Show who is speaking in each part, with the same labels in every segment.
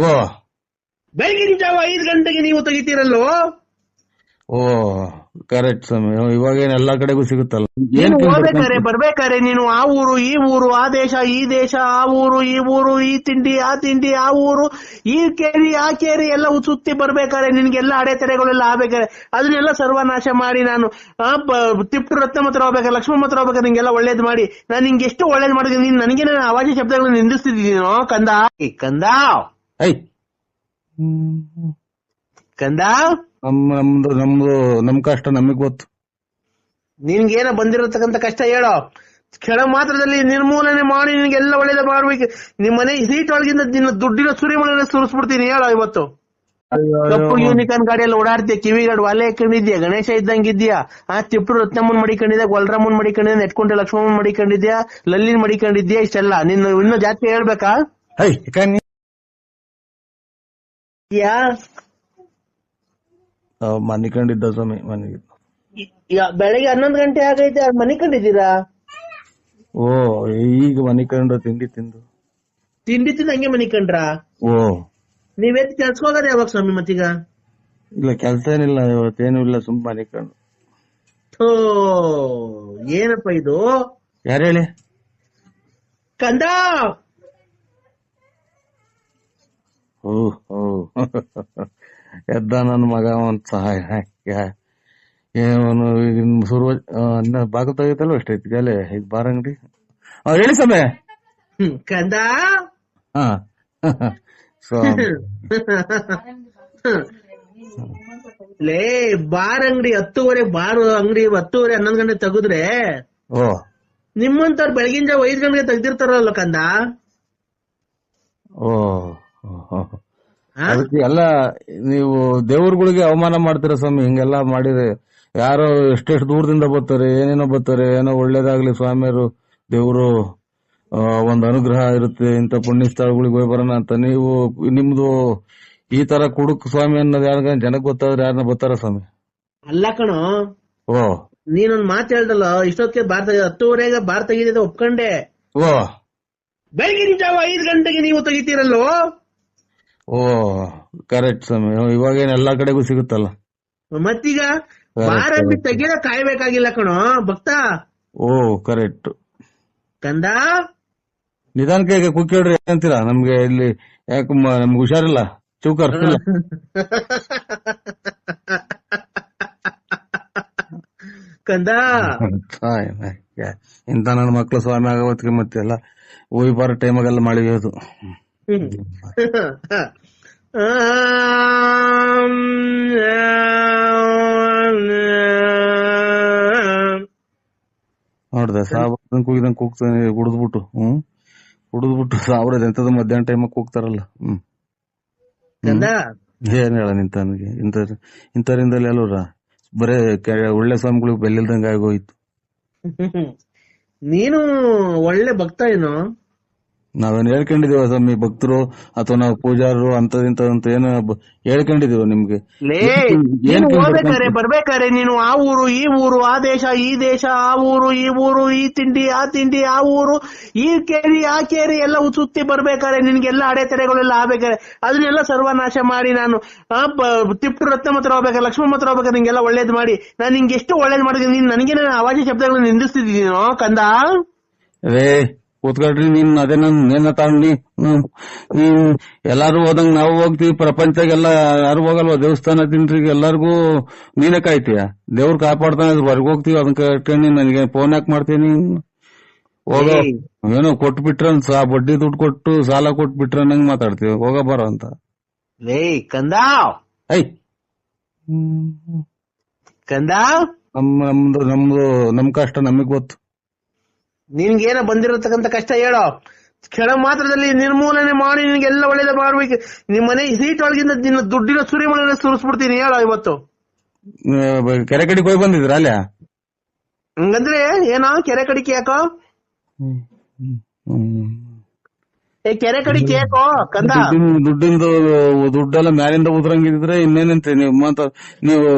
Speaker 1: ಓ.
Speaker 2: ಬೆಳಗಿನ ಜಾವ ಐದು ಗಂಟೆಗೆ ನೀವು ತೆಗಿತೀರಲ್ಲೋ
Speaker 1: ಓ ಕರೆಕ್ಟ್ ಸ್ವಾಮಿ. ಇವಾಗೇನ್ ಎಲ್ಲಾ ಕಡೆಗೂ ಸಿಗುತ್ತಲ್ಲ? ಏನ್
Speaker 2: ನೀನು ಹೋಗ್ಬೇಕಾರೆ ಬರ್ಬೇಕಾರೆ ನೀನು ಆ ಊರು ಈ ಊರು ಆ ದೇಶ ಈ ದೇಶ ಆ ಊರು ಈ ಊರು ಈ ತಿಂಡಿ ಆ ತಿಂಡಿ ಆ ಊರು ಈ ಕೇರಿ ಆ ಕೇರಿ ಎಲ್ಲ ಸುತ್ತಿ ಬರ್ಬೇಕಾರೆ ನಿನ್ಗೆಲ್ಲ ಅಡೆತಡೆಗಳೆಲ್ಲ ಆಗ್ಬೇಕಾರೆ ಅದನ್ನೆಲ್ಲ ಸರ್ವನಾಶ ಮಾಡಿ ನಾನು ತಿಪ್ಪು ರತ್ನ ಹತ್ರ ಹೋಗ್ಬೇಕಾರೆ ಲಕ್ಷ್ಮಣ ಮಾತ್ರ ಹೋಗ್ಬೇಕಾರೆ ನಿಂಗೆಲ್ಲ ಒಳ್ಳೇದ್ ಮಾಡಿ. ನಾನು ನಿಂಗೆ ಎಷ್ಟು ಒಳ್ಳೇದ್ ಮಾಡಿದ್ರೆ ನೀನ್ ನನಗೆ ನಾನು ಅವಾಜಿ ಶಬ್ದಗಳನ್ನ ನಿಂದಿಸ್ತಿದ್ದೀನಿ ಕಂದ ಕಂದ
Speaker 1: ಐ
Speaker 2: ಕಂದ?
Speaker 1: ನಮ್ ನಮ್ದು ನಮ್ದು ನಮ್ ಕಷ್ಟ ನಮಗ್ ಗೊತ್ತು.
Speaker 2: ನಿನ್ಗೇನ ಬಂದಿರತಕ್ಕಂತ ಕಷ್ಟ ಹೇಳೋ? ಕೆಳ ಮಾತ್ರದಲ್ಲಿ ನಿರ್ಮೂಲನೆ ಮಾಡಿ ನಿನ್ಗೆಲ್ಲ ಒಳ್ಳೇದ ಮಾಡ್ಬೇಕು ನಿಮ್ ಮನೆ ಸೀಟ್ ಒಳಗಿಂದ ನಿನ್ನ ದುಡ್ಡಿನ ಸುರಿಮಳೆ ಸುರಿಸ್ಬಿಡ್ತೀನಿ ಹೇಳೋ ಇವತ್ತು. ಕಪ್ಪು ಯೂನಿಕಾನ್ ಗಾಡಿಯಲ್ಲಿ ಓಡಾಡ್ತೀಯ ಕಿವಿಗಾಡ್ ಒಲೆ ಹಾಕೊಂಡಿದ್ಯಾ ಗಣೇಶ ಇದ್ದಂಗಿದ್ಯಾ ಆ ತಿಪ್ಪು ರತ್ನಮ್ಮನ್ ಮಡಿಕೊಂಡಿದ್ಯಾ ಗೊಲ್ರಮ್ಮನ್ ಮಡಿಕೊಂಡಿದ್ಯಾ ನೆಟ್ಕೊಂಡೆ ಲಕ್ಷ್ಮಣನ್ ಮಡಿಕೊಂಡಿದ್ಯಾ ಲಲ್ಲಿನ್ ಮಡಿಕೊಂಡಿದ್ಯಾ ಇಷ್ಟೆಲ್ಲ. ನಿನ್ನ ಇನ್ನೂ ಜಾತಿ ಹೇಳ್ಬೇಕಾ?
Speaker 1: ಐ ಯಾಕಂದ್
Speaker 2: ಯಾ
Speaker 1: ಮನೆ ಕಂಡಿದ್ದ ಸ್ವಾಮಿ ಮನೆಗೆ.
Speaker 2: ಈಗ ಬೆಳಗ್ಗೆ ಹನ್ನೊಂದು ಗಂಟೆ ಆಗೈತೆ ಮನಿಕೊಂಡಿದ್ದೀರಾ?
Speaker 1: ಓ ಈಗ ಮನಿಕೊಂಡ್ರ ಕಂಡು ತಿಂಡಿ ತಿಂದು.
Speaker 2: ತಿಂಡಿ ತಿಂದು ಹಂಗೆ ಮನಿಕೊಂಡ್ರ? ಕಂಡ್ರಾ
Speaker 1: ಓ.
Speaker 2: ನೀವೇತ್ ಕೆಲ್ಸಕ್ಕೆ ಯಾವಾಗ ಸ್ವಾಮಿ ಮತ್ತೀಗ?
Speaker 1: ಇಲ್ಲ ಕೆಲ್ಸ ಏನಿಲ್ಲ ಇವತ್ತೇನು ಇಲ್ಲ ಸುಮ್ ಮನಿಕೊಂಡು. ಕಂಡು
Speaker 2: ಥೋ ಏನಪ್ಪ ಇದು?
Speaker 1: ಯಾರು ಹೇಳಿ?
Speaker 2: ಕಂದ!
Speaker 1: ಓ ಎದ್ದ ನನ್ನ ಮಗ ಅಂತ ಸಹಾಯ ಏನು ಈಗಿನ ಸುರುವ ಅನ್ನ ಬಾಗಿಲು ತೆಗಿತಲ್ವ ಎಷ್ಟೈತಿ ಗಲೆ ಈಗ ಬಾರ ಅಂಗಡಿ. ಹಾ ಹೇಳಿ ಸಮಯ
Speaker 2: ಕಂದ?
Speaker 1: ಹಾ. ಸೊ
Speaker 2: ಲೇ ಬಾರ್ ಅಂಗಡಿ ಹತ್ತುವರೆ ಬಾರ್ ಅಂಗಡಿ ಹತ್ತುವರೆ ಹನ್ನೊಂದು ಗಂಟೆ ತೆಗೆದ್ರೆ
Speaker 1: ಓ.
Speaker 2: ನಿಮ್ಮಂತವ್ರು ಬೆಳಗಿನ ಜಾವ ಐದು ಗಂಟೆಗೆ ತೆಗ್ದಿರ್ತಾರಲ್ಲ ಕಂದ?
Speaker 1: ಓ? ಅದಕ್ಕೆ ಎಲ್ಲ ನೀವು ದೇವ್ರಗಳಿಗೆ ಅವಮಾನ ಮಾಡ್ತೀರ ಸ್ವಾಮಿ ಹಿಂಗೆಲ್ಲ ಮಾಡಿದ್ರೆ ಯಾರೋ ಎಷ್ಟೆಷ್ಟು ದೂರದಿಂದ ಬರ್ತಾರೆ ಏನೇನೋ ಬರ್ತಾರೆ ಏನೋ ಒಳ್ಳೇದಾಗ್ಲಿ ಸ್ವಾಮಿಯರು ದೇವರು ಒಂದ್ ಅನುಗ್ರಹ ಇರುತ್ತೆ ಇಂಥ ಪುಣ್ಯ ಸ್ಥಳಗಳಿಗೆ ಹೋಗಿ ಬರೋಣ ಅಂತ. ನೀವು ನಿಮ್ದು ಈ ತರ ಕುಡುಕ್ ಸ್ವಾಮಿ ಅನ್ನೋದು ಯಾರ ಜನಕ್ಕೆ ಗೊತ್ತಾದ್ರೆ ಯಾರನ್ನ ಬರ್ತಾರ ಸ್ವಾಮಿ?
Speaker 2: ಅಲ್ಲ ಕಣೋ
Speaker 1: ಓ.
Speaker 2: ನೀನೊಂದ್ ಮಾತು ಹೇಳ್ದಲ್ಲ ಇಷ್ಟೊತ್ತಿಗೆ ಭಾರತ ಹತ್ತುವರೆಗೆ ತೆಗಿದಿದೆ ಒಪ್ಕೊಂಡೆ.
Speaker 1: ಓ.
Speaker 2: ಬೆಳಗಿನ ಜಾವ ಐದು ಗಂಟೆಗೆ ನೀವು ತೆಗಿತೀರಲ್ಲೋ?
Speaker 1: ಓ ಕರೆಕ್ಟ್ ಸ್ವಾಮಿ. ಇವಾಗೇನ್ ಎಲ್ಲಾ ಕಡೆಗೂ ಸಿಗುತ್ತಲ್ಲ?
Speaker 2: ಮತ್ತೀಗ ಬಾರ್. ತೆಗಿಯೋ ಕಾಯ್ಬೇಕಾಗಿಲ್ಲ ಕಣೋ ಭಕ್ತ?
Speaker 1: ಓ ಕರೆಕ್ಟ್
Speaker 2: ಕಂದ?
Speaker 1: ನಿಧಾನಕ್ಕೆ ಈಗ ಕುಕ್ಕಿಡ್ರಿ ಅಂತೀರಾ? ನಮ್ಗೆ ಇಲ್ಲಿ ಯಾಕ ನಮ್ಗೆ ಹುಷಾರಿಲ್ಲ. ಚೂಕರ್
Speaker 2: ಕಂದ?
Speaker 1: ಇಂತ ನನ್ನ ಮಕ್ಳು ಸ್ವಾಮಿ ಆಗವತ್ತಿಗೆ ಮತ್ತೆ ಎಲ್ಲ ಹೋಗಿ ಬಾರ ಟೈಮಾಗೆಲ್ಲ ಮಾಡಿರೋದು. ನೋಡ್ದೆ ಸಾವಿರ ಕೂಗಿದಂಗ್ ಕೂಗ್ತಾನೆ ಕುಡಿದ್ಬಿಟ್ಟು ಹ್ಮ್? ಕುಡಿದ್ಬಿಟ್ಟು ಸಾವಿರದ ಎಂತದ ಮಧ್ಯಾಹ್ನ ಟೈಮ್ ಕೂಗ್ತಾರಲ್ಲ ಹ್ಮ್. ಏನ್ ಹೇಳ ನಿಂತನಿಗೆ ಇಂತ ಇಂಥರಿಂದಲೇ ಅಲ್ವರ ಬರೇ ಕೆ- ಒಳ್ಳೆ ಸ್ವಾಮಿಗಳಿಗೆ ಬೆಲ್ಲಿಲ್ದಂಗ ಆಗೋಯ್ತು.
Speaker 2: ನೀನು ಒಳ್ಳೆ ಭಕ್ತ ಏನು?
Speaker 1: ನಾವೇನ್ ಹೇಳ್ಕೊಂಡಿದೀವ ಸ್ವಾಮಿ? ಭಕ್ತರು ಅಥವಾ ನಾವು ಪೂಜಾರರು ಅಂತದಿಂತ ಅಂತ ಏನು ಬ- ಹೇಳ್ಕೊಂಡಿದೀವ ನಿಮ್ಗೆ?
Speaker 2: ಲೇ
Speaker 1: ಏನ್
Speaker 2: ನೀನು
Speaker 1: ಕೇಳ್ಬೇಕು
Speaker 2: ಹೋಗ್ಬೇಕಾರೆ ಬರ್ಬೇಕಾರೆ ನೀನು ಆ ಊರು ಈ ಊರು ಆ ದೇಶ ಈ ದೇಶ ಆ ಊರು ಈ ಊರು ಈ ತಿಂಡಿ ಆ ತಿಂಡಿ ಆ ಊರು ಈ ಕೇರಿ ಆ ಕೇರಿ ಎಲ್ಲ ಸುತ್ತಿ ಬರ್ಬೇಕಾರೆ ನಿನ್ಗೆಲ್ಲ ಅಡೆತಡೆಗಳೆಲ್ಲ ಆಗ್ಬೇಕಾರೆ ಅದನ್ನೆಲ್ಲ ಸರ್ವನಾಶ ಮಾಡಿ ನಾನು ಆ ಬ- ತಿಪ್ಟು ರತ್ನ ಹತ್ರ ಹೋಗ್ಬೇಕಾರೆ ಲಕ್ಷ್ಮಣ ಹತ್ರ ಹೋಗ್ಬೇಕಾರೆ ನಿಂಗೆಲ್ಲ ಒಳ್ಳೇದ್ ಮಾಡಿ. ನಾನು ನಿಂಗೆ ಎಷ್ಟು ಒಳ್ಳೇದ್ ಮಾಡಿದೀನಿ ನೀನ್ ನನಗೆ ನಾನು ಅವಾಜಿ ಶಬ್ದಗಳನ್ನ ನಿಂದಿಸ್ತಿದ್ದೀನೋ ಕಂದ?
Speaker 1: ರೇ ಕೂತ್ಕೊಳ್ರಿ ನೀನ್ ಅದೇ ನನ್ ನೇನ ತಗೊಂಡಿ ನೀನ್ ಎಲ್ಲಾರು ಹೋದಂಗ್ ನಾವು ಹೋಗ್ತೀವಿ ಪ್ರಪಂಚಗೆಲ್ಲ ಯಾರು ಹೋಗಲ್ವಾ? ದೇವಸ್ಥಾನ ತಿನ್ರಿ ಎಲ್ಲಾರ್ಗೂ ನೀನೇ ಕಾಯ್ತೀಯ ದೇವ್ರ ಕಾಪಾಡ್ತಾನೆ ಹೊರಗೆ ಹೋಗ್ತೀವಿ. ಅದನ್ನ ಕಟ್ಕೊಂಡು ನನಗೆ ಫೋನ್ ಯಾಕೆ ಮಾಡ್ತೀನಿ? ಹೋಗೋ. ಏನೋ ಕೊಟ್ಟು ಬಿಟ್ರ ಸಾ ಬಡ್ಡಿ ದುಡ್ಡು ಕೊಟ್ಟು ಸಾಲ ಕೊಟ್ಟು ಬಿಟ್ರ ನಂಗ್ ಮಾತಾಡ್ತೀವಿ. ಹೋಗ ಬರೋ ಅಂತ.
Speaker 2: ಲೇ ಕಂದ
Speaker 1: ಐ
Speaker 2: ಕಂದ
Speaker 1: ನಮ್ ನಮ್ದು ನಮ್ದು ನಮ್ ಕಷ್ಟ ನಮಗ್ ಗೊತ್ತು.
Speaker 2: ನಿನ್ಗೇನ ಬಂದಿರತಕ್ಕಂತ ಕಷ್ಟ ಹೇಳೋ? ಕೆಳ ಮಾತ್ರದಲ್ಲಿ ನಿರ್ಮೂಲನೆ ಮಾಡಿ ನಿನ್ಗೆಲ್ಲ ಒಳ್ಳೇದ ಮಾಡ್ಬೇಕು ನಿಮ್ ಮನೆ ಸೀಟ್ ಒಳಗಿಂದ ನಿನ್ನ ದುಡ್ಡಿನ ಸುರಿಮಳೆ ಸುರಿಸ್ಬಿಡ್ತೀನಿ ಹೇಳೋ ಇವತ್ತು.
Speaker 1: ಕೆರೆ ಕಡೆಗೆ ಹೋಗಿ ಬಂದಿದ್ರ ಅಲ್ಲ?
Speaker 2: ಹಂಗಂದ್ರೆ ಏನೋ ಕೆರೆ ಕಡಿಕೆ ಯಾಕೋ ಏ ಕೆರೆ ಕಡೆ ಕೇಕೋ ಕಂದ?
Speaker 1: ದುಡ್ಡಿಂದು ದುಡ್ಡೆಲ್ಲ ಮ್ಯಾಲಿಂದ ಉದ್ರಂಗಿದ್ರೆ ಇನ್ನೇನಂತೆ ನೀವು ಮಾತ ನೀವು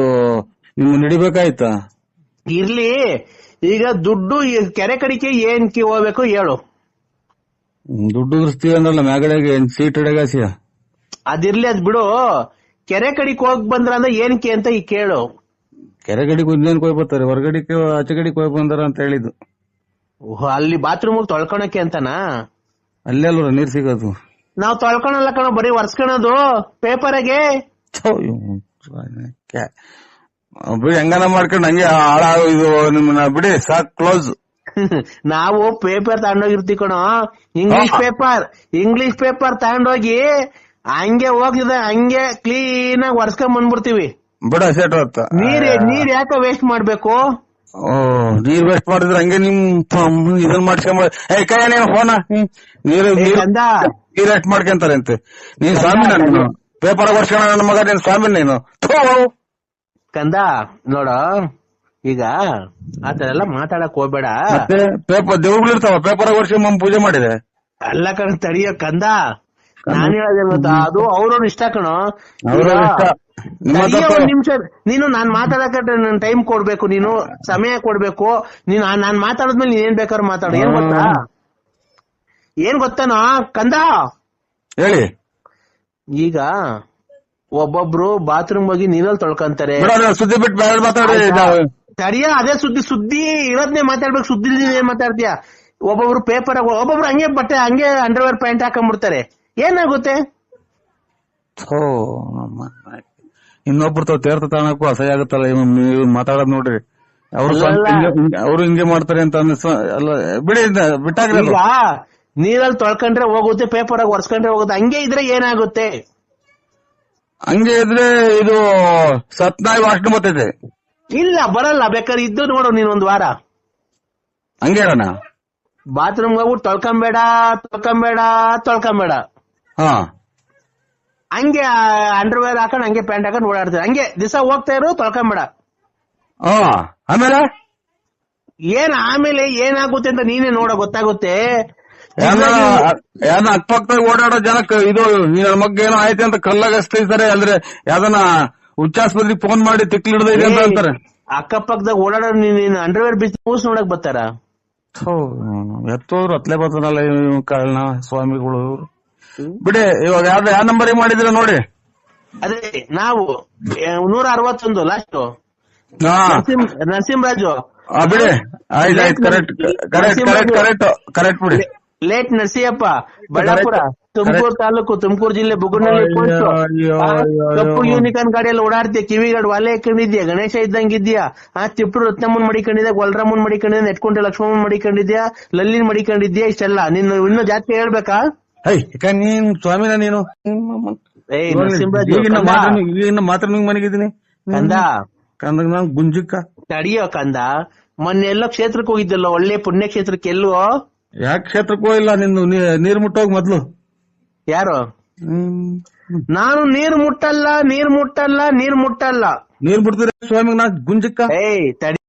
Speaker 1: ನೀವು ನಡಿಬೇಕಾಯ್ತಾ?
Speaker 2: ಇರ್ಲಿ. ಈಗ ದುಡ್ಡು ಕೆರೆ ಕಡಿಕೆ ಏನ್ ಕಿ ಹೋಗ್ಬೇಕು ಹೇಳು.
Speaker 1: ದುಡ್ಡು ಅಂದ್ರಲ್ಲ ಮ್ಯಾಗಡೆಗೆ ಸೀಟ್ ಹಿಡಗಾಸಿಯ
Speaker 2: ಅದಿರ್ಲಿ ಅದ್ ಬಿಡು. ಕೆರೆ ಕಡಿಕ್ ಹೋಗ್ ಬಂದ್ರ ಅಂದ್ರೆ ಏನಕ್ಕೆ ಅಂತ ಈ ಕೇಳು.
Speaker 1: ಕೆರೆ ಕಡಿಕ್ ಒಂದೇನ್ ಕೊಯ್ ಬರ್ತಾರೆ? ಹೊರಗಡಿಗೆ ಆಚೆ ಕಡಿಕ್ ಕೊಯ್ ಬಂದಾರ ಅಂತ ಹೇಳಿದ್ದು.
Speaker 2: ಓಹ್, ಅಲ್ಲಿ ಬಾತ್ರೂಮ್ ತೊಳ್ಕೊಳಕ್ಕೆ ಅಂತನಾ?
Speaker 1: ಅಲ್ಲೇ ಅಲ್ವ ನೀರ್ ಸಿಗೋದು.
Speaker 2: ನಾವ್ ತೊಳ್ಕೊಳಲ್ಲ ಕಣ ಬರೀ ಒರ್ಸ್ಕೊಳೋದು. ಪೇಪರ್ಗೆ.
Speaker 1: ಬಿಡಿ ಹೆಂಗನ ಮಾಡ್ಕೊಂಡು ಹಂಗೆ ಹಾಳ ಇದು ನಿಮ್ಮನ್ನ ಬಿಡಿ ಸಾಕ್ ಕ್ಲೋಸ್
Speaker 2: ನಾವು ಪೇಪರ್ ತಗೊಂಡೋಗಿರ್ತೀವಿ ಕಣೋ. ಇಂಗ್ಲಿಷ್ ಪೇಪರ್ ಇಂಗ್ಲಿಷ್ ಪೇಪರ್ ತಗೊಂಡೋಗಿ ಹಂಗೆ ಹೋಗಿದೆ ಹಂಗೆ ಕ್ಲೀನ್ ಆಗಿ ಒರ್ಸ್ಕೊಂಡ್ ಬಂದ್ಬಿಡ್ತೀವಿ.
Speaker 1: ಬಿಡ ಸೆಟ್
Speaker 2: ನೀರ್ ನೀರ್ ಯಾಕೆ ವೇಸ್ಟ್ ಮಾಡ್ಬೇಕು?
Speaker 1: ನೀರ್ ವೇಸ್ಟ್ ಮಾಡಿದ್ರೆ ಹಂಗೆ ನಿಮ್ ಇದನ್ ಮಾಡ್ಕೊಂಬ ಏ ಕೈ ಫೋನ ನೀರು ನೀರು ವೇಸ್ಟ್ ಮಾಡ್ಕೊಂತಾರೆ ಅಂತೆ. ನೀನ್ ಸ್ವಾಮಿ ನಾನು. ಪೇಪರ್ ವರ್ಷ ನನ್ನ ಮಗ ನೀನ್ ಸ್ವಾಮಿ ನೀನು.
Speaker 2: ಕಂದ ನೋಡ ಈಗ ಆತರ ಎಲ್ಲ ಮಾತಾಡಕ್ ಹೋಗ್ಬೇಡ.
Speaker 1: ಮತ್ತೆ ಪೇಪರ್ ದೇವ್ಗಳಿರ್ತಾವ ಇರ್ತಾವ ಪೇಪರ್ ವರ್ಷ ಮಮ್ಮ ಪೂಜೆ ಮಾಡಿದೆ.
Speaker 2: ಎಲ್ಲ ಕಣ ತಡಿಯೋ ಕಂದ. ನಾನು ಹೇಳೋದೇ ಗೊತ್ತಾ? ಅದು ಅವ್ರವ್ರ ಇಷ್ಟ ಕಣೋ. ಒಂದ್ ನಿಮಿಷ ನೀನು ನಾನ್ ಮಾತಾಡಕ ನನ್ ಟೈಮ್ ಕೊಡ್ಬೇಕು ನೀನು ಸಮಯ ಕೊಡ್ಬೇಕು. ನೀನು ನಾನ್ ಮಾತಾಡದ್ಮೇಲೆ ನೀನ್ ಏನ್ ಬೇಕಾದ್ರೂ ಮಾತಾಡು. ಏನ್ ಗೊತ್ತಾ? ಏನ್ ಗೊತ್ತಾನೋ? ಕಂದ.
Speaker 1: ಹೇಳಿ.
Speaker 2: ಈಗ ಒಬ್ಬೊಬ್ರು ಬಾತ್ರೂಮ್ ಹೋಗಿ ನೀರಲ್ಲಿ ತೊಳ್ಕೊಂತಾರೆ.
Speaker 1: ಸುದ್ದಿ ಬಿಟ್ಟು ಬೇರೆ ಮಾತಾಡಿ
Speaker 2: ತಡಿಯ ಅದೇ ಸುದ್ದಿ ಸುದ್ದಿ ಇರೋದ್ನೇ ಮಾತಾಡ್ಬೇಕು ಸುದ್ದಿ ಏನ್ ಮಾತಾಡ್ತೀಯ? ಒಬ್ಬೊಬ್ರು ಪೇಪರ್ ಒಬ್ಬೊಬ್ರು ಹಂಗೆ ಬಟ್ಟೆ ಹಂಗೆ ಅಂಡರ್ವೇರ್ ಪ್ಯಾಂಟ್ ಹಾಕೊಂಡ್ಬಿಡ್ತಾರೆ. ಏನಾಗುತ್ತೆ?
Speaker 1: ಇನ್ನೊಬ್ರು ತಾವ್ ತೇರ್ತ ತಾಣಕ್ಕೂ ಅಸಹ್ಯ ಆಗುತ್ತಲ್ಲ ನೀವು ಮಾತಾಡೋದ್ ನೋಡ್ರಿ. ಅವ್ರು. ಅವ್ರು ಹಿಂಗೆ ಮಾಡ್ತಾರೆ ಅಂತ ಅನ್ನಿಸ್ ಅಲ್ಲ ಬಿಡಿ
Speaker 2: ಬಿಟ್ಟಾಗ ನೀರಲ್ಲಿ ತೊಳ್ಕೊಂಡ್ರೆ ಹೋಗುತ್ತೆ ಪೇಪರ್ ಆಗಿ ಒರ್ಸ್ಕೊಂಡ್ರೆ ಹೋಗುತ್ತೆ ಹಂಗೆ ಇದ್ರೆ ಏನಾಗುತ್ತೆ?
Speaker 1: ಹಂಗೆ ಇದ್ರೆ ಇದು ಸತ್ನಾಯಿ ವಾಸನೆ ಬರ್ತೈತೆ.
Speaker 2: ಇಲ್ಲ ಬರಲ್ಲ. ಬೇಕಾದ್ರೆ ಇದ್ದು ನೋಡು ನೀನ್ ಒಂದ್ ವಾರ.
Speaker 1: ಹಂಗೆ ಹೇಳೋಣ?
Speaker 2: ಬಾತ್ರೂಮ್ ಹೋಗ್ಬಿಟ್ಟು ತೊಳ್ಕೊಂಬೇಡ ತೊಳ್ಕೊಂಬೇಡ ತೊಳ್ಕೊಂಬೇಡ.
Speaker 1: ಹಾ.
Speaker 2: ಹಂಗೆ ಅಂಡರ್ವೇರ್ ಹಾಕೊಂಡು ಹಂಗೆ ಪ್ಯಾಂಟ್ ಹಾಕೊಂಡು ಓಡಾಡ್ತಾರೆ ಹಂಗೆ ದಿವಸ ಹೋಗ್ತಾ ಇರು ತೊಳ್ಕೊಂಬೇಡ.
Speaker 1: ಹಾ. ಆಮೇಲೆ?
Speaker 2: ಏನ್ ಆಮೇಲೆ ಏನಾಗುತ್ತೆ ಅಂತ ನೀನೇ ನೋಡ ಗೊತ್ತಾಗುತ್ತೆ.
Speaker 1: ಯಾರನ್ನ ಅಕ್ಕಪಕ್ಕದಾಗ ಓಡಾಡೋ ಜನಕ್ಕೆ ಇದು ನಿನ್ನ ಮಗ್ ಏನೋ ಆಯ್ತು ಅಂತ ಕಲ್ಲಾಗ ಹಚ್ತಿರ್ತಾರೆ ಅಂದ್ರೆ ಯಾವ್ದನ ಉಚ್ಚಾಸ್ಪತ್ರೆಗೆ ಫೋನ್ ಮಾಡಿ ತಿಕ್ಲಿ ಹಿಡ್ದ ಇದೆ ಅಂತ ಅಂತಾರೆ
Speaker 2: ಅಕ್ಕಪಕ್ಕದಾಗ ಓಡಾಡೋ ನೀನ್ ಅಂಡರ್ವೇರ್ ಬಿಸಿ ಮೂಸ್ ನೋಡಕ್ ಬರ್ತಾರ?
Speaker 1: ಎತ್ತೋರು ಅತ್ಲೆ ಬರ್ತಾರಲ್ಲ ಕಾರಣ ಸ್ವಾಮಿಗಳು. ಬಿಡಿ ಇವಾಗ ಯಾವ್ದು ಯಾವ ನಂಬರ್ ಮಾಡಿದ್ರ ನೋಡಿ?
Speaker 2: ಅದೇ ನಾವು ನೂರ ಅರವತ್ತೊಂದು ಲಾಸ್ಟ್ ನರಸಿಂಹರಾಜು.
Speaker 1: ಬಿಡಿ. ಆಯ್ತು ಆಯ್ತು correct correct correct correct correct ಬಿಡಿ.
Speaker 2: ಲೇಟ್ ನರಸಿಯಪ್ಪ ಬಳ್ಳಾಪುರ. ತುಮಕೂರು ತಾಲೂಕು ತುಮಕೂರು ಜಿಲ್ಲೆ ಬುಗುನಹಳ್ಳಿ
Speaker 1: ಅಯ್ಯೋ,
Speaker 2: ಪೋಸ್ಟ್ ಕಪ್ಪು ಯೂನಿಕಾನ್ ಗಾಡಿಯಲ್ಲಿ ಓಡಾಡ್ತೀಯ ಕಿವಿಗಡ್ ವಾಲೆ ಹಾಕೊಂಡಿದ್ಯಾ ಗಣೇಶ ಇದ್ದಂಗಿದ್ಯಾ? ಆ ತಿಪ್ಪರು ರತ್ನಮ್ಮನ್ ಮಡಿಕೊಂಡಿದ್ಯಾ ಗೊಲ್ರಮ್ಮನ್ ಮಡಿಕೊಂಡಿದ್ಯಾ ನೆಟ್ಕೊಂಡೆ ಲಕ್ಷ್ಮಮ್ಮನ್ ಮಡಿಕೊಂಡಿದ್ಯಾ ಲಲ್ಲಿನ್ ಮಡಿಕೊಂಡಿದ್ಯಾ ಇಷ್ಟೆಲ್ಲ. ನೀನು ಇನ್ನೂ ಜಾಸ್ತಿ ಹೇಳ್ಬೇಕಾ?
Speaker 1: ನೀನ್ ಸ್ವಾಮಿನ ನೀನು? ಮಾತ್ರ ಮನೆಗಿದ್ದೀನಿ?
Speaker 2: ಕಂದ.
Speaker 1: ಕಂದ ನಾನು ಗುಂಜಕ್ಕ.
Speaker 2: ತಡಿಯೋ ಕಂದ. ಮೊನ್ನೆ ಎಲ್ಲೋ ಕ್ಷೇತ್ರಕ್ಕೆ ಹೋಗಿದ್ದಲ್ಲ ಒಳ್ಳೆ ಪುಣ್ಯ ಕ್ಷೇತ್ರಕ್ಕೆ ಎಲ್ಲೋ?
Speaker 1: ಯಾಕೆ ಕ್ಷೇತ್ರಕ್ಕೆ ಇಲ್ಲ ನಿಂದು ನೀರ್ ಮುಟ್ಟೋಗ್ ಮೊದ್ಲು.
Speaker 2: ಯಾರು? ನಾನು ನೀರ್ ಮುಟ್ಟಲ್ಲ ನೀರ್ ಮುಟ್ಟಲ್ಲ ನೀರ್ ಮುಟ್ಟಲ್ಲ.
Speaker 1: ನೀರ್ ಬಿಡ್ತೀರ ಸ್ವಾಮಿ ನಾ ಗುಂಜಕ್ಕ?
Speaker 2: ಏಯ್ ತಡಿ.